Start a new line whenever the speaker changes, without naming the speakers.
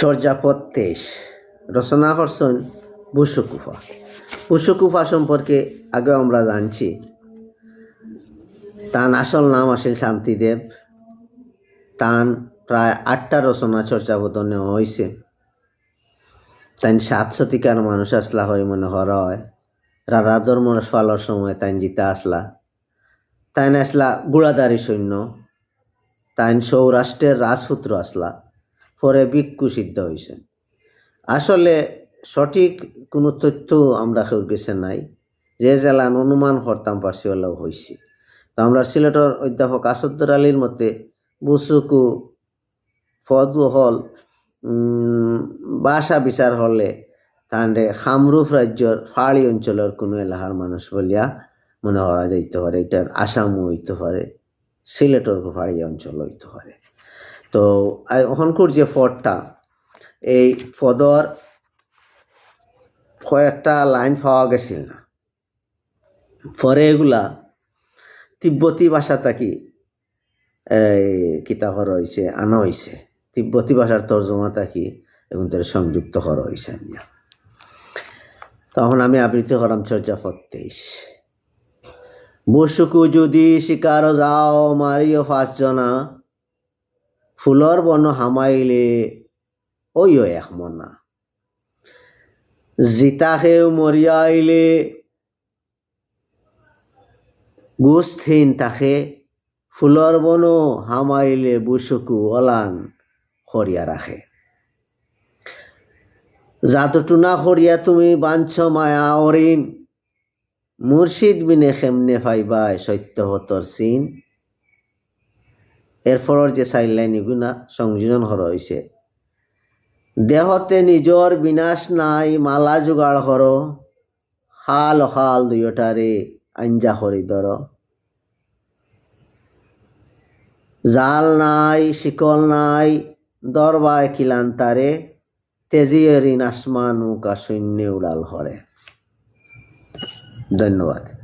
চর্যাপদ তেইশ। রচনা করছেন বুসুকুফা। বুসুকুফা সম্পর্কে আগে আমরা জানছি। তার আসল নাম আসেন শান্তিদেব। তান প্রায় আটটা রচনা চর্চাপদ নেওয়া হয়েছে তাই সাত শতিকার মানুষ আসলা হয় মনে হয় রাধা ধর্ম ফালর সময় তাই জিতা আসলা। তাই আসলা গুড়াদারি সৈন্য। তাই সৌরাষ্ট্রের রাজপুত্র আসলা। পরে ভিক্ষু সিদ্ধ হয়েছেন আসলে সঠিক কোনো তথ্য আমরা কেউ গেছে নাই। যে জেলান অনুমান করতাম পারছি হলেও হয়েছি তো আমরা সিলেটর অধ্যাপক আসদ্দর আলীর মতে বুসুকু ফদু হল বাসা বিচার হলে তাহলে খামরুফ রাজ্যর ফাড়ি অঞ্চলের কোনো এলাকার মানুষ বলিয়া মনে করা যাইতে পারে। এটার আসামও হইতে পারে, সিলেটর ফাড়ি অঞ্চল হইতে পারে। তো ওখানকার যে ফদটা এই ফদর কয়েকটা লাইন পাওয়া গেছিল না। পরে এগুলা তিব্বতী ভাষা থাকি, এই কিতাব হয়েছে আনা হয়েছে তিব্বতী ভাষার তর্জমা থাকি এবং তার সংযুক্ত করা হয়েছে তখন আমি আবৃত্তি করাম চর্যাপদ তেইশ বসুকু যদি শিকার যাও মারিও পাঁচজনা। ফুলর বন হামাইলে ওইও এক মনা। জিতাহেও মরিয়া আইলে গুস্থিন তাকে ফুলর বন হামাইলে বুসুকু অলান হরিয়া রাখে জাতটুনা হরিয়া তুমি বাঞ্চ মায়া অরিন মুর্শিদ বিনে খেমনে ফাইবাই সত্যহতর সিন এরপরের যে চাইল্ড লাইন সংযোজন করা হয়েছে দেহতে নিজর বিনাশ নাই, মালা জোগাড় কর খাল খাল দুইটারে আঞ্জা করি ধর জাল নাই, শিকল নাই দরবায় খিলান্তারে তেজি এরিন আসমান নৌকা শূন্য উড়াল হরে ধন্যবাদ।